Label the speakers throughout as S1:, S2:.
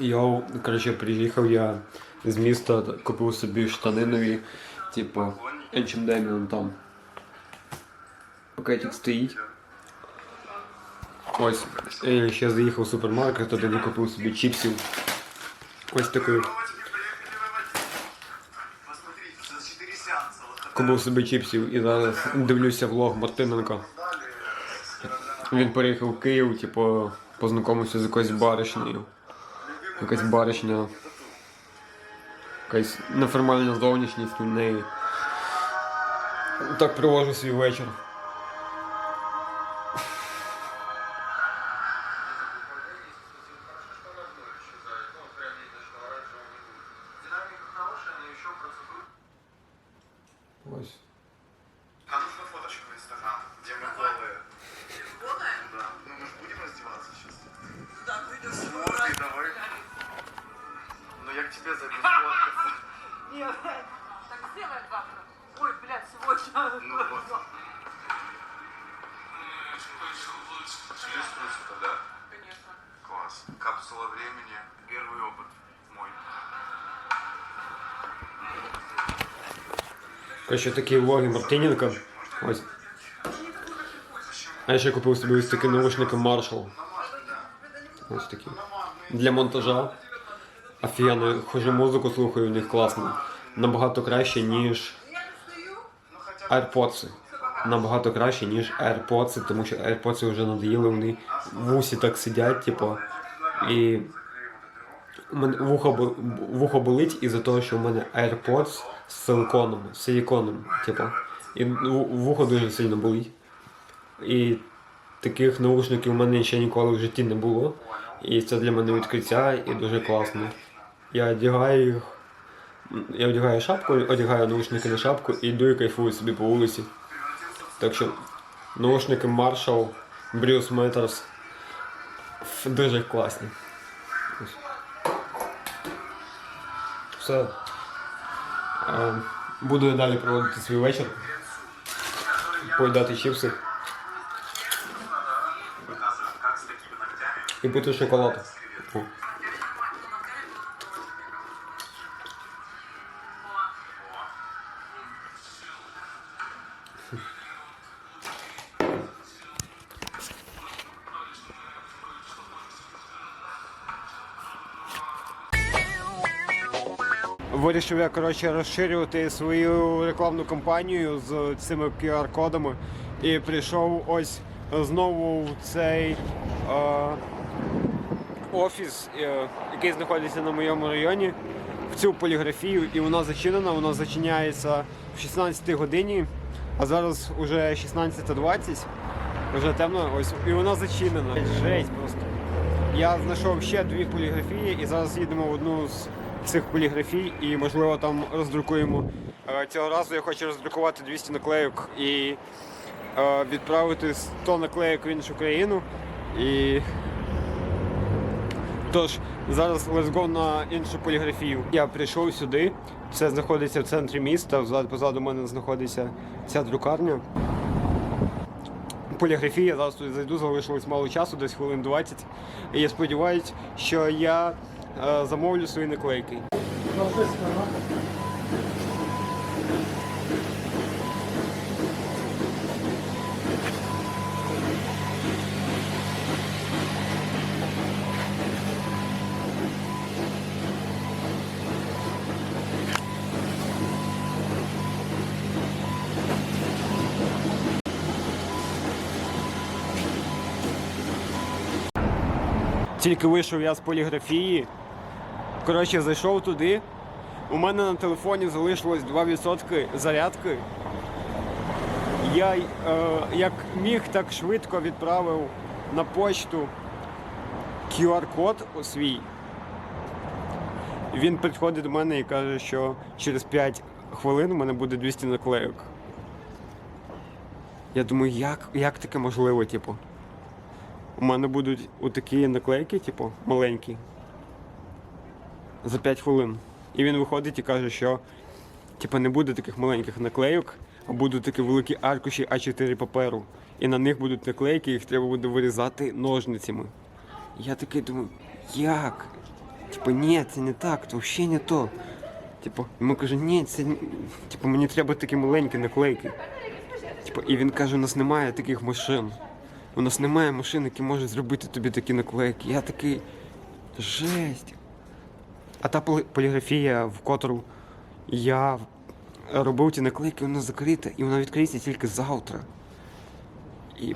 S1: Йоу, коротше, приїхав я з міста, купив собі штани нові, типу, H&M там. Пакетик стоїть. Ось, я ще заїхав в супермаркет, туди не купив собі чіпсів. Ось такий.
S2: Посмотрите, за 4 сеанса. Вот
S1: Купив собі чіпсів і зараз дивлюся влог Мартиненка. Він переїхав в Київ, типу, познайомився з якоюсь баришнею. Якась баришня. Якась неформальна зовнішність у неї. Так провожу свій вечір.
S3: Нет, так сделаем завтра. Ой, блядь, сегодня.
S2: Ну вот. Чувствуется, да?
S3: Конечно.
S2: Класс. Капсула времени. Первый опыт мой.
S1: Коротше, такі влоги Мартиненка. Ось. А я ще купив собі ось такі наушники Marshall. Ось такі. Для монтажа. Офігенно, хожу музику слухаю, у них класно. Набагато краще, ніж AirPods. Набагато краще, ніж AirPods, тому що AirPods вже надоїли, вони вусі так сидять, типу. І мене вухо, вухо болить із-за того, що в мене AirPods з силиконом, з силіконом, типу. І ву- вухо дуже сильно болить. І таких наушників у мене ще ніколи в житті не було. І це для мене відкриття і дуже класно. Я одягаю їх. Я одягаю шапку, одягаю наушники на шапку і йду і кайфую собі по вулиці. Так що наушники Marshall, Bruce Matters дуже класні. Все. Буду я далі проводити свій вечір. Поїдати чіпси і пити шоколад. Вирішив я коротше розширювати свою рекламну кампанію з цими QR-кодами і прийшов ось знову в цей е, офіс, е, який знаходиться на моєму районі, в цю поліграфію, і вона зачинена, вона зачиняється в 16 годині, а зараз вже 16.20, вже темно, ось, і вона зачинена. Жесть просто. Я знайшов ще дві поліграфії і зараз їдемо в одну з цих поліграфій і можливо там роздрукуємо. Е, Цього разу я хочу роздрукувати 200 наклейок і е, відправити 100 наклейок в іншу країну. І Тож, зараз let's go на іншу поліграфію. Я прийшов сюди, це знаходиться в центрі міста, позаду мене знаходиться ця друкарня. Поліграфія, зараз туди зайду, залишилось мало часу, десь хвилин 20. І я сподіваюся, що я замовлю свої наклейки. Тільки вийшов я з поліграфії. Коротше, зайшов туди. У мене на телефоні залишилось 2% зарядки. Я е, як міг, так швидко відправив на почту QR-код свій. Він підходить до мене і каже, що через 5 хвилин у мене буде 200 наклейок. Я думаю, як, як таке можливо, типу? У мене будуть отакі наклейки, типу, маленькі. За 5 хвилин. І він виходить і каже, що типу, не буде таких маленьких наклейок, а будуть такі великі аркуші А4 паперу. І на них будуть наклейки, їх треба буде вирізати ножницями. Я такий думаю, як? Типу, ні, це не так, це взагалі не то. Типу, йому каже, ні, це типу, мені треба такі маленькі наклейки. Типу, і він каже, у нас немає таких машин. У нас немає машин, які можуть зробити тобі такі наклейки. Я такий. Жесть. А та полі- поліграфія, в котру я робив ті наклейки, вона закрита, і вона відкриється тільки завтра. І.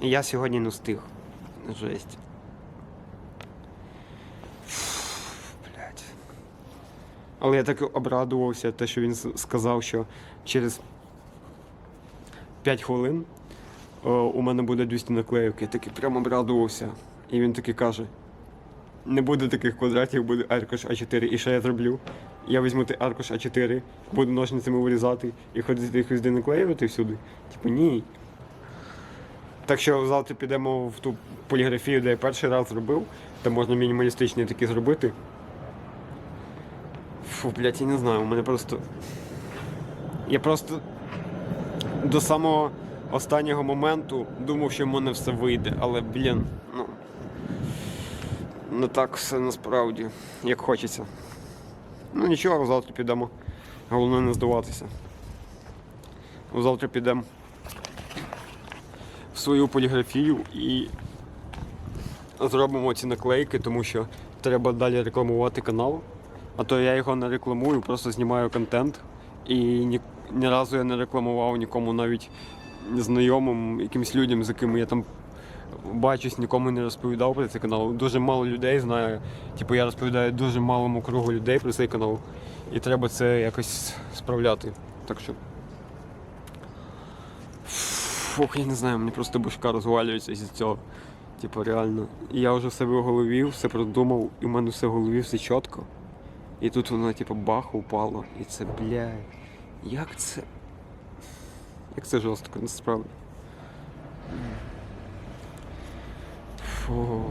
S1: І Я сьогодні не встиг. Жесть. Блять. Але я так обрадувався, те, що він сказав, що через 5 хвилин у мене буде 200 наклеїв. Я такий прямо обрадувався. І він такий каже: не буде таких квадратів, буде аркуш А4. І що я зроблю? Я візьму той аркуш А4, буду ножницями вирізати і ходити їх везде наклеювати всюди. Типу, ні. Так що завтра підемо в ту поліграфію, де я перший раз зробив, там можна мінімалістичні такі зробити. Фу, блядь, я не знаю, у мене просто. Я просто до самого останнього моменту думав, що в мене все вийде, але, блін, ну. Не так все насправді, як хочеться. Ну нічого, завтра підемо. Головне не здаватися. Завтра підемо в свою поліграфію і зробимо ці наклейки, тому що треба далі рекламувати канал. А то я його не рекламую, просто знімаю контент. І ні, ні разу я не рекламував нікому, навіть знайомим, якимсь людям, з якими я там бачусь, нікому не розповідав про цей канал. Дуже мало людей знає. Типу я розповідаю дуже малому кругу людей про цей канал. І треба це якось справляти. Так що. Фух, я не знаю, мені просто башка розвалюється з цього. Типу, реально. І я вже в себе в голові, все продумав, і в мене все в голові все чітко. І тут воно, типу, бах, упало. І це, блядь. Як це. Як це жорстко, насправді. Фу.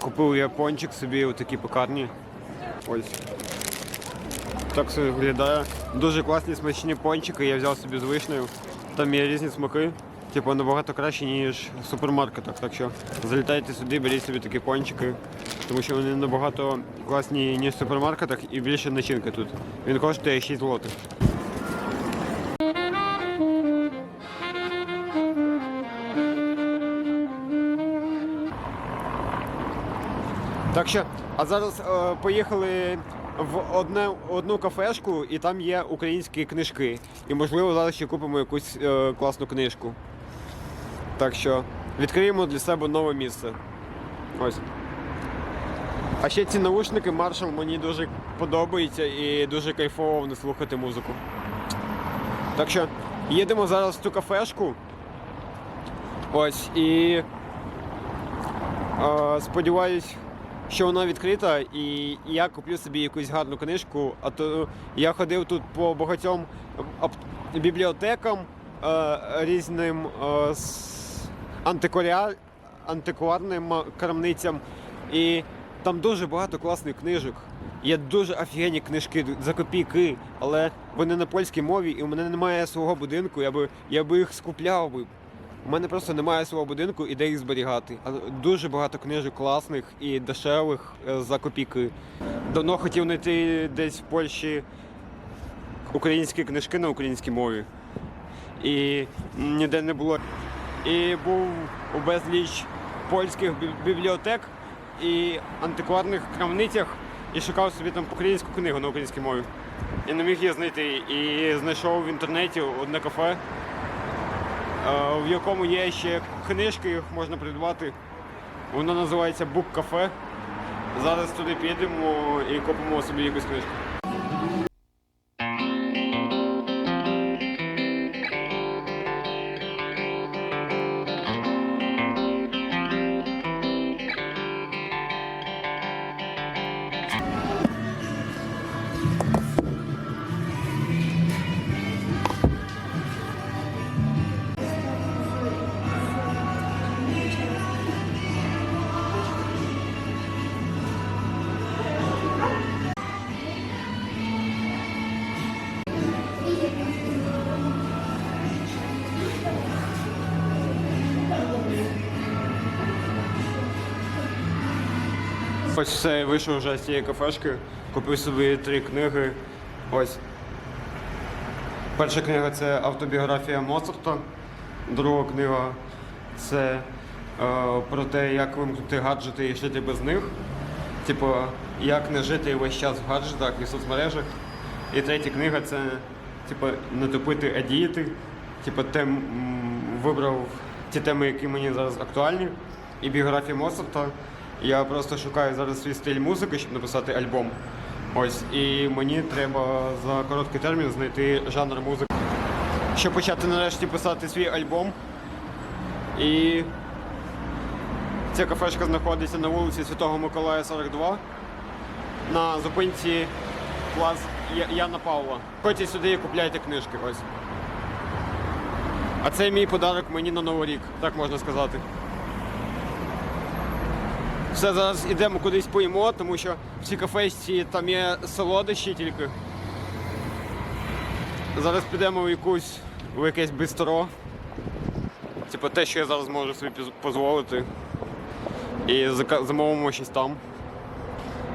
S1: Купив я пончик собі у такій пекарні. Ось. Так все виглядає. Дуже класні смачні пончики, я взяв собі з вишнею. Там є різні смаки. Типу набагато краще, ніж в супермаркетах. Так що залітайте сюди, беріть собі такі пончики, тому що вони набагато класні, ніж в супермаркетах і більше начинки тут. Він коштує 6 злотих. Так що, а зараз е, поїхали в одне, одну кафешку, і там є українські книжки. І можливо зараз ще купимо якусь е, класну книжку. Так що відкриємо для себе нове місце. Ось. А ще ці наушники Marshall мені дуже подобаються і дуже кайфово не слухати музику. Так що їдемо зараз в цю кафешку. Ось і Е, Сподіваюсь, що вона відкрита, і я куплю собі якусь гарну книжку. А то я ходив тут по багатьом бібліотекам е, різним е, антикварним е, крамницям. І там дуже багато класних книжок. Є дуже офігенні книжки за копійки, але вони на польській мові, і у мене немає свого будинку, я би, я би їх скупляв би. У мене просто немає свого будинку і де їх зберігати. Дуже багато книжок класних і дешевих е, за копійки. Давно хотів знайти десь в Польщі українські книжки на українській мові. І ніде не було. І був у безліч польських бібліотек і антикварних крамницях і шукав собі там українську книгу на українській мові. І не міг її знайти. І знайшов в інтернеті одне кафе, в якому є ще книжки, їх можна придбати. Воно називається Book Cafe. Зараз туди підемо і купимо собі якусь книжку. Ось все, я вийшов вже з цієї кафешки, купив собі три книги. Ось. Перша книга це автобіографія Моцарта. Друга книга це е, про те, як вимкнути гаджети і жити без них. Типу, як не жити весь час в гаджетах і соцмережах. І третя книга це типу, не тупити, а діяти. Типу, тем, вибрав ті теми, які мені зараз актуальні. І біографія Моцарта. Я просто шукаю зараз свій стиль музики, щоб написати альбом. Ось, і мені треба за короткий термін знайти жанр музики. Щоб почати нарешті писати свій альбом. І ця кафешка знаходиться на вулиці Святого Миколая 42 на зупинці клас Яна Павла. Ходьте сюди і купляйте книжки. Ось. А це мій подарок мені на Новий рік, так можна сказати. Все, зараз йдемо кудись поїмо, тому що в цій кафесі там є солодощі тільки. Зараз підемо в якусь в якесь бистро. Типу те, що я зараз можу собі дозволити. І замовимо щось там.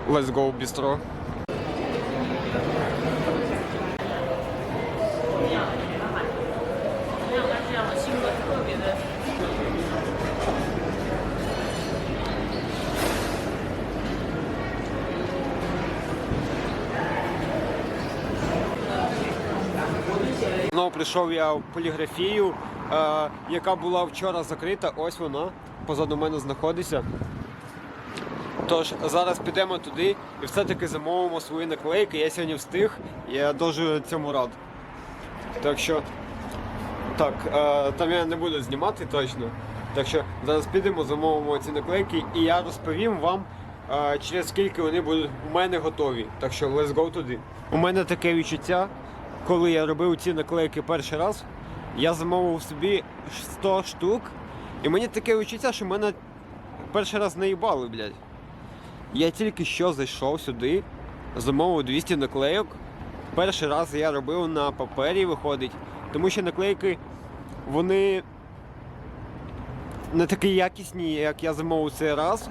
S1: Let's go бістро. Знову прийшов я в поліграфію, е, яка була вчора закрита. Ось вона позаду мене знаходиться. Тож зараз підемо туди і все-таки замовимо свої наклейки. Я сьогодні встиг, я дуже цьому рад. Так що, так, е, там я не буду знімати точно. Так що зараз підемо, замовимо ці наклейки, і я розповім вам, е, через скільки вони будуть у мене готові. Так що let's go туди. У мене таке відчуття, коли я робив ці наклейки перший раз, я замовив собі 100 штук, і мені таке відчуття, що мене перший раз наїбали, блядь. Я тільки що зайшов сюди, замовив 200 наклейок. Перший раз я робив на папері, виходить, тому що наклейки вони не такі якісні, як я замовив цей раз.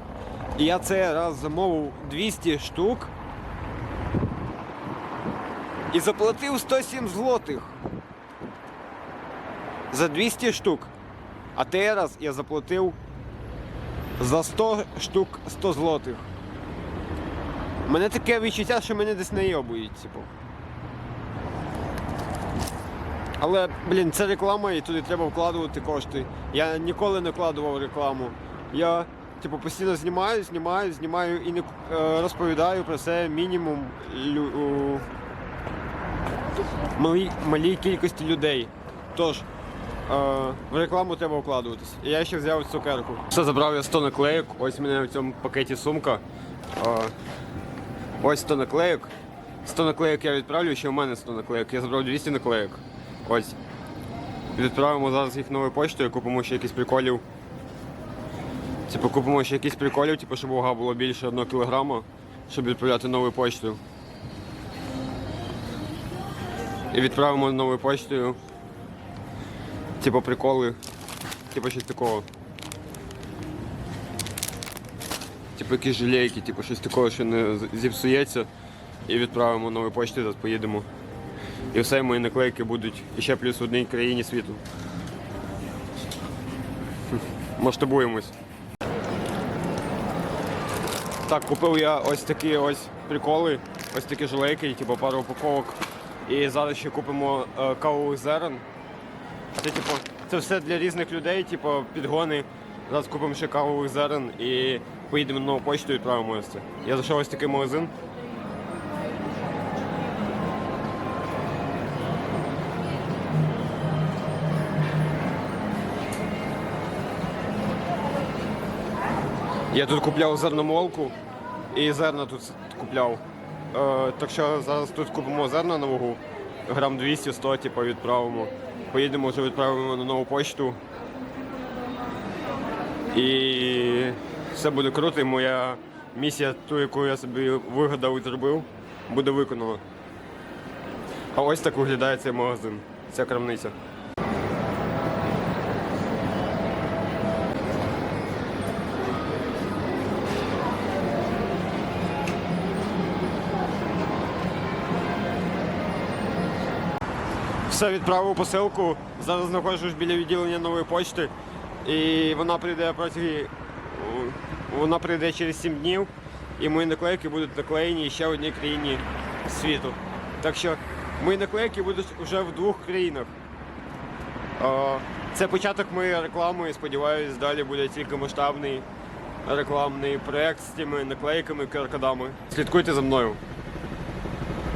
S1: І я цей раз замовив 200 штук і заплатив 107 злотих за 200 штук. А той раз я заплатив за 100 штук 100 злотих. У мене таке відчуття, що мене десь найобують, типу. Але, блін, це реклама і туди треба вкладувати кошти. Я ніколи не вкладував рекламу. Я, типу, постійно знімаю, знімаю, знімаю і не е, розповідаю про це мінімум малій, малій кількості людей. Тож, е, в рекламу треба вкладуватись. І я ще взяв цукерку. Все, забрав я 100 наклеїк. Ось в мене в цьому пакеті сумка. Е, Ось 100 наклеїк. 100 наклеїк я відправлю, ще в мене 100 наклеїк. Я забрав 200 наклеїк. Ось. Відправимо зараз їх новою поштою, купимо ще якісь приколів. Типу купимо ще якісь приколів, типу, щоб вага було більше 1 кг, щоб відправляти новою поштою. І відправимо новою поштою. Типу приколи. Типу щось такого. Типу якісь жилейки, типу щось такого, що не зіпсується. І відправимо новою поштою, зараз поїдемо. І все мої наклейки будуть ще плюс в одній країні світу. Масштабуємось. Так, купив я ось такі ось приколи, ось такі жилейки, типу пару упаковок. І зараз ще купимо е, кавових зерен. Це, типу, це все для різних людей, типу, підгони. Зараз купимо ще кавових зерен і поїдемо на нову почту і відправимо це. Я зайшов ось такий магазин. Я тут купляв зерномолку і зерна тут купляв. Е, так що зараз тут купимо зерна на вагу. Грам 200-100, типу, відправимо. Поїдемо вже відправимо на нову почту. І все буде круто, і моя місія, ту, яку я собі вигадав і зробив, буде виконана. А ось так виглядає цей магазин, ця крамниця. Все, відправив посилку. Зараз знаходжусь біля відділення нової почти. І вона прийде проти. Вона прийде через 7 днів. І мої наклейки будуть наклеєні ще в одній країні світу. Так що мої наклейки будуть вже в двох країнах. Це початок моєї реклами і сподіваюсь, далі буде тільки масштабний рекламний проект з тими наклейками, QR-кодами. Слідкуйте за мною.